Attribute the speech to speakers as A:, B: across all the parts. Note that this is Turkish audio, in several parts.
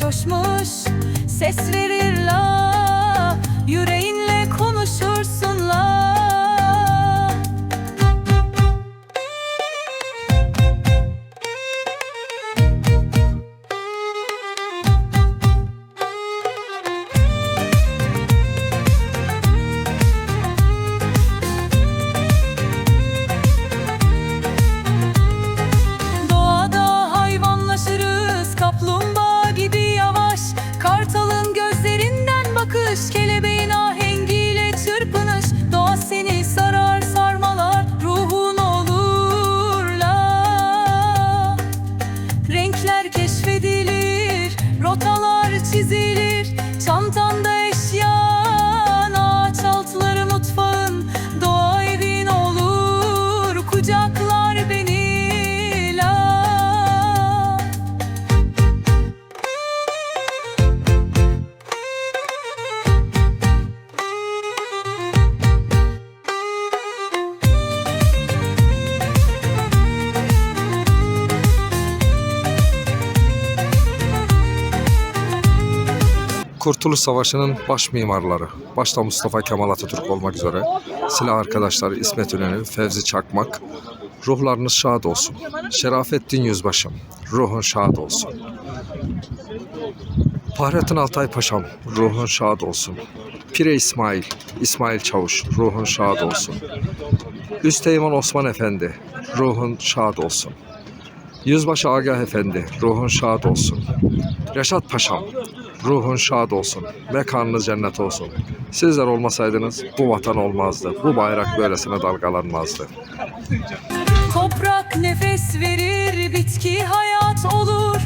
A: coşmuş Ses verir la Yüreğinle konuşursun keşfedilir rotalar
B: Kurtuluş Savaşı'nın baş mimarları, başta Mustafa Kemal Atatürk olmak üzere silah arkadaşları İsmet İnönü, Fevzi Çakmak, ruhlarınız şad olsun. Şerafettin Yüzbaşım, ruhun şad olsun. Fahrettin Altay Paşam, ruhun şad olsun. Pire İsmail, İsmail Çavuş, ruhun şad olsun. Üsteğmen Osman Efendi, ruhun şad olsun. Yüzbaşı Agah Efendi, ruhun şad olsun. Reşat Paşam, ruhun şad olsun. Mekanınız cennet olsun. Sizler olmasaydınız bu vatan olmazdı. Bu bayrak böylesine dalgalanmazdı.
A: Toprak nefes verir, bitki hayat olur.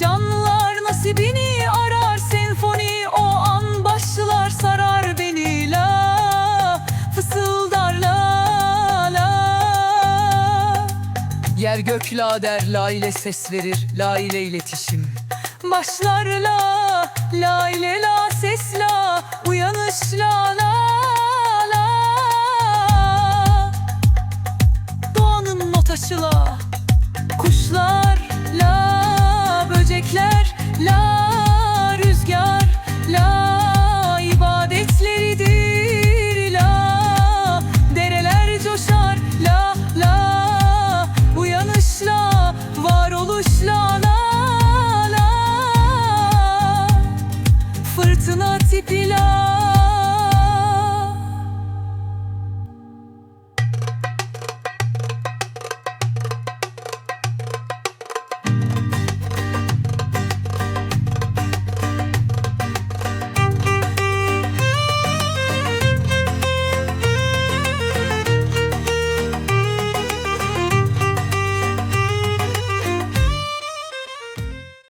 A: Canlılar nasibini arar, senfoni o an başlar sarar beni la. Fısıldar la la. Yer gök la der, la ile ses verir, la ile iletişim. Başlar la, la ile la ses la, uyanış la la la. Doğanın notaşı la la Fırtına tipi la